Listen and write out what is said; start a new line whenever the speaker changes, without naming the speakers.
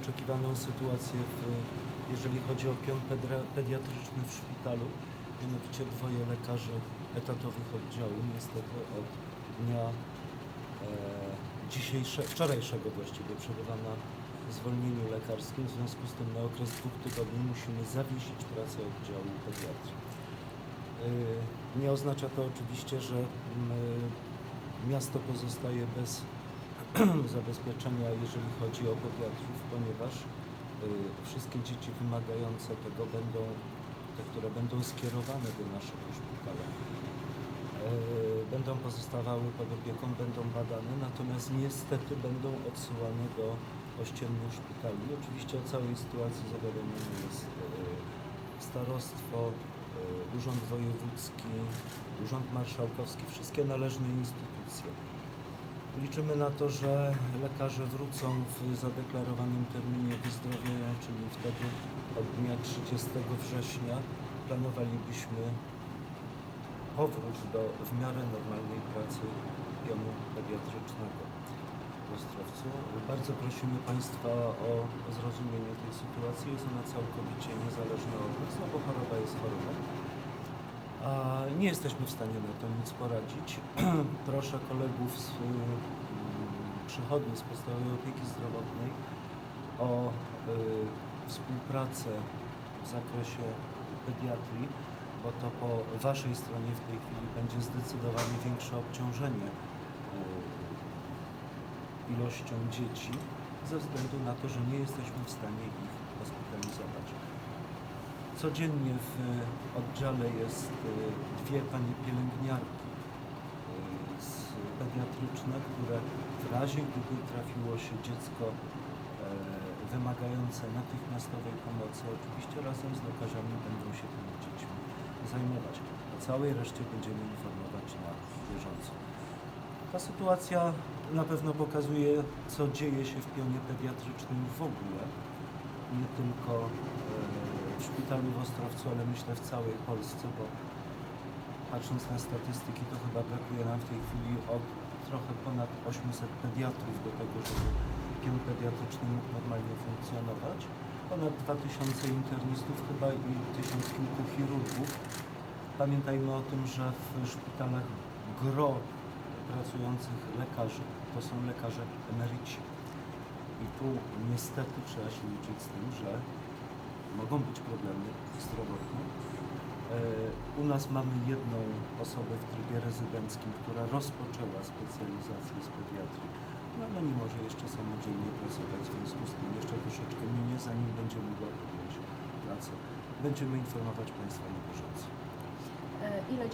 oczekiwaną sytuację, w, jeżeli chodzi o pion pediatryczny w szpitalu. Mianowicie dwoje lekarzy etatowych oddziału niestety od dnia e, wczorajszego właściwie przebywa na zwolnieniu lekarskim. W związku z tym na okres dwóch tygodni musimy zawiesić pracę oddziału pediatrii. E, Nie oznacza to oczywiście, że mm, miasto pozostaje bez zabezpieczenia, jeżeli chodzi o pediatrów, ponieważ y, wszystkie dzieci wymagające tego będą, te, które będą skierowane do naszego szpitala, y, będą pozostawały pod opieką, będą badane, natomiast niestety będą odsyłane do ościennych szpitali. Oczywiście o całej sytuacji zawiadomione jest y, starostwo, Urząd Wojewódzki, Urząd Marszałkowski, wszystkie należne instytucje. Liczymy na to, że lekarze wrócą w zadeklarowanym terminie wyzdrowienia, czyli wtedy od dnia 30 września planowalibyśmy powrót do w miarę normalnej pracy pionu pediatrycznego w Ostrowcu. Bardzo prosimy Państwa o zrozumienie tej sytuacji. Jest ona całkowicie niezależna od nas, no bo choroba jest chorobą. Nie jesteśmy w stanie na to nic poradzić. Proszę kolegów z y, przychodni z podstawowej opieki zdrowotnej o y, współpracę w zakresie pediatrii, bo to po Waszej stronie w tej chwili będzie zdecydowanie większe obciążenie y, ilością dzieci ze względu na to, że nie jesteśmy w stanie ich hospitalizować. Codziennie w y, oddziale jest y, dwie panie pielęgniarki z pediatryczne, które w razie gdyby trafiło się dziecko e, wymagające natychmiastowej pomocy, oczywiście razem z lekarzami będą się tymi dziećmi zajmować. O całej reszcie będziemy informować na bieżąco. Ta sytuacja na pewno pokazuje, co dzieje się w pionie pediatrycznym w ogóle, nie tylko e, w szpitalu w Ostrowcu, ale myślę w całej Polsce, bo patrząc na statystyki, to chyba brakuje nam w tej chwili od trochę ponad 800 pediatrów do tego, żeby pion pediatryczny mógł normalnie funkcjonować. Ponad 2000 internistów chyba i tysiąc kilku chirurgów. Pamiętajmy o tym, że w szpitalach gro pracujących lekarzy to są lekarze emeryci. I tu niestety trzeba się liczyć z tym, że mogą być problemy zdrowotne. E, U nas mamy jedną osobę w trybie rezydenckim, która rozpoczęła specjalizację z pediatrii, no ale nie może jeszcze samodzielnie pracować, w związku z tym jeszcze troszeczkę minie, zanim będzie mogła podjąć pracę. Będziemy informować Państwa na bieżąco.
E, Ile